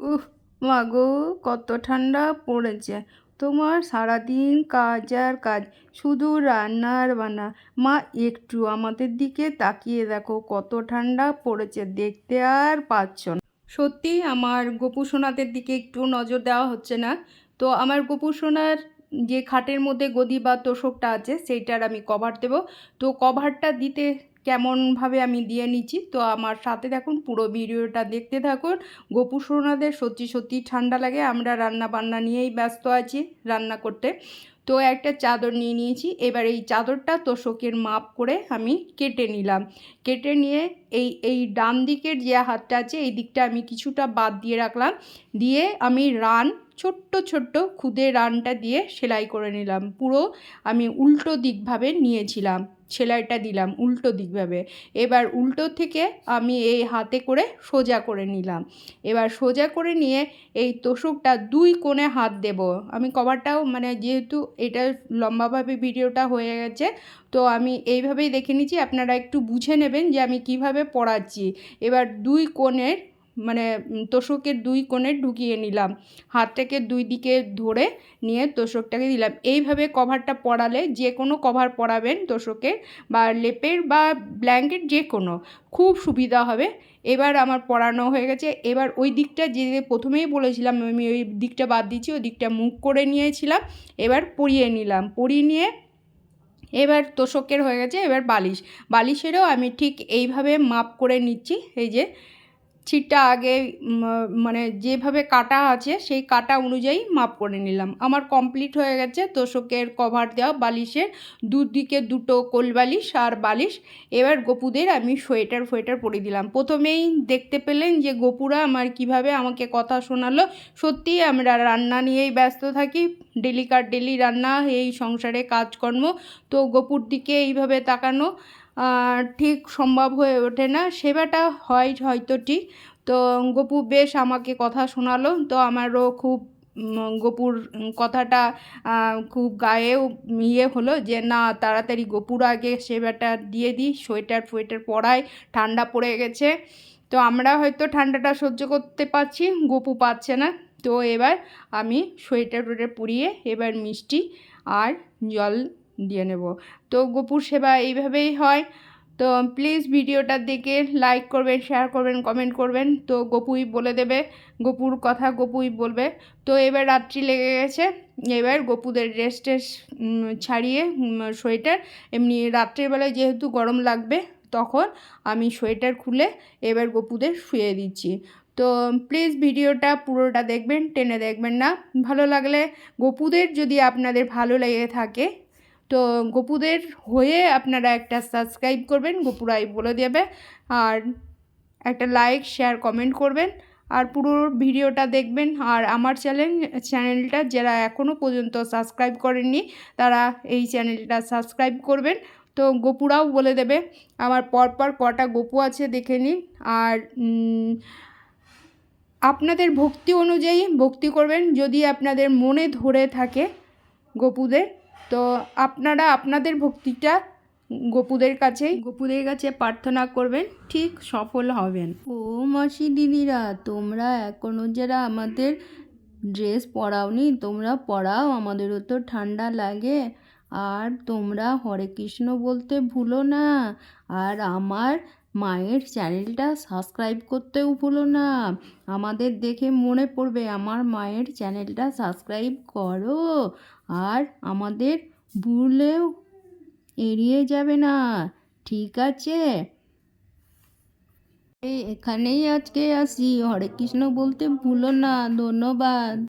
উহ মা গো কত ঠান্ডা পড়েছে। তোমার সারাদিন কাজ আর কাজ, শুধু রান্না আর বান্না। মা, একটু আমাদের দিকে তাকিয়ে দেখো, কত ঠান্ডা পড়েছে, দেখতে আর পাচ্ছ না। সত্যি, আমার গোপু সোনাদের দিকে একটু নজর দেওয়া হচ্ছে না। তো আমার গোপু সোনার যে খাটের মধ্যে গদি বা তোষকটা আছে, সেইটার আমি কভার দেব। তো কভারটা দিতে কেমনভাবে আমি দিয়ে নিচ্ছি। তো আমার সাথে দেখুন পুরো ভিডিওটা দেখতে থাকুন। গোপু সোনাদের সত্যি সত্যি ঠান্ডা লাগে, আমরা রান্না বান্না নিয়েই ব্যস্ত আছি রান্না করতে। তো একটা চাদর নিয়ে নিয়েছি, এবার এই চাদরটা তোষকের মাপ করে আমি কেটে নিলাম। কেটে নিয়ে এই এই ডান দিকের যে হাতটা আছে, এই দিকটা আমি কিছুটা বাদ দিয়ে রাখলাম। দিয়ে আমি রান, ছোট্ট ছোট্ট খুদে রানটা দিয়ে সেলাই করে নিলাম। পুরো আমি উল্টো দিকভাবে নিয়েছিলাম। সেলাইটা দিলাম উল্টো দিকভাবে। এবার উল্টো থেকে আমি এই হাতে করে সোজা করে নিলাম। এবার সোজা করে নিয়ে এই তোষকটা দুই কোণে হাত দেব। আমি কভারটাও মানে যেহেতু এটা লম্বাভাবে ভিডিওটা হয়ে গেছে, তো আমি এইভাবেই দেখে নিচ্ছি। আপনারা একটু বুঝে নেবেন যে আমি কীভাবে পড়াচ্ছি। এবার দুই কোণের মানে তোষকের দুই কোণে ঢুকিয়ে নিলাম। হাতটাকে দুই দিকে ধরে নিয়ে তোষকটাকে দিলাম। এইভাবে কভারটা পরালে যে কোনো কভার পরাবেন তোষকের বা লেপের বা ব্ল্যাঙ্কেট যে কোনো। খুব সুবিধা হবে। এবার আমার পরানো হয়ে গেছে। এবার ওই দিকটা যে প্রথমেই বলেছিলাম, আমি ওই দিকটা বাদ দিচ্ছি ওই দিকটা মুখ করে নিয়েছিলাম। এবার পরিয়ে নিলাম। পরিয়ে নিয়ে এবার তোষকের হয়ে গেছে, এবার বালিশ। বালিশেরও আমি ঠিক এইভাবে মাপ করে নিচ্ছি। এই যে ছিটটা আগে মানে যেভাবে কাটা আছে, সেই কাটা অনুযায়ী মাপ করে নিলাম। আমার কমপ্লিট হয়ে গেছে তোষকের কভার দেওয়া বালিশের দুদিকে দুটো কোল বালিশ আর বালিশ। এবার গপুদের আমি সোয়েটার ফোয়েটার পরে দিলাম। প্রথমেই দেখতে পেলেন যে গপুরা আমার কীভাবে আমাকে কথা শোনালো। সত্যি আমরা রান্না নিয়েই ব্যস্ত থাকি। ডেলিকার ডেলি রান্না, এই সংসারে কাজকর্ম। তো গপুর দিকে এইভাবে তাকানো। ঠিক সম্ভব হয়ে ওঠে না। সেবাটা হয় হয়তো ঠিক। তো গপু বেশ আমাকে কথা শোনালো। তো আমারও খুব গপুর কথাটা খুব গায়েও ইয়ে হলো যে, না, তাড়াতাড়ি গপুর আগে সেবাটা দিয়ে দিই সোয়েটার ফোয়েটার পরাই। ঠান্ডা পড়ে গেছে। তো আমরা হয়তো ঠান্ডাটা সহ্য করতে পারছি, গপু পাচ্ছে না। তো এবার আমি সোয়েটার টোয়েটার পরিয়ে এবার মিষ্টি আর জল দিয়ে নেব। তো গোপুর সেবা এইভাবেই হয়। তো প্লিজ ভিডিওটা দেখে লাইক করবেন শেয়ার করবেন কমেন্ট করবেন। তো গপুই বলে দেবে, গপুর কথা গপুই বলবে। তো এবার রাত্রি লেগে গেছে। এবার গপুদের ড্রেস ট্রেস ছাড়িয়ে সোয়েটার। এমনি রাত্রেবেলায় যেহেতু গরম লাগবে, তখন আমি সোয়েটার খুলে এবার গপুদের শুয়ে দিচ্ছি। তো প্লিজ ভিডিওটা পুরোটা দেখবেন, টেনে দেখবেন না। ভালো লাগলে গপুদের যদি আপনাদের ভালো লেগে থাকে তো গপুদের হয়ে আপনারা একটা সাবস্ক্রাইব করবেন গপুরাই বলে দেবে। আর একটা লাইক শেয়ার কমেন্ট করবেন। আর পুরো ভিডিওটা দেখবেন। আর আমার চ্যানেল চ্যানেলটা যারা এখনও পর্যন্ত সাবস্ক্রাইব করেননি, তারা এই চ্যানেলটা সাবস্ক্রাইব করবেন। তো গোপুরাও বলে দেবে। আমার পরপর কটা গপু আছে, দেখে নিন। আর আপনাদের ভক্তি অনুযায়ী ভক্তি করবেন। যদি আপনাদের মনে ধরে থাকে গপুদের তো আপনারা আপনাদের ভক্তিটা গোপুদের কাছেই গোপুদের কাছে প্রার্থনা করবেন, ঠিক সফল হবেন। ও মাসি দিদিরা, তোমরা এখনও যারা আমাদের ড্রেস পরাওনি, তোমরা পরাও, আমাদেরও তো ঠান্ডা লাগে। আর তোমরা হরে কৃষ্ণ বলতে ভুলো না। আর আমার মায়ের চ্যানেলটা সাবস্ক্রাইব করতেও ভুলো না। আমাদের দেখে মনে পড়বে আমার মায়ের চ্যানেলটা সাবস্ক্রাইব করো। আর আমাদের ভুলেও এড়িয়ে যাবে না। ঠিক আছে? এখানেই আজকে আসি। হরে কৃষ্ণ বলতে ভুলো না। ধন্যবাদ।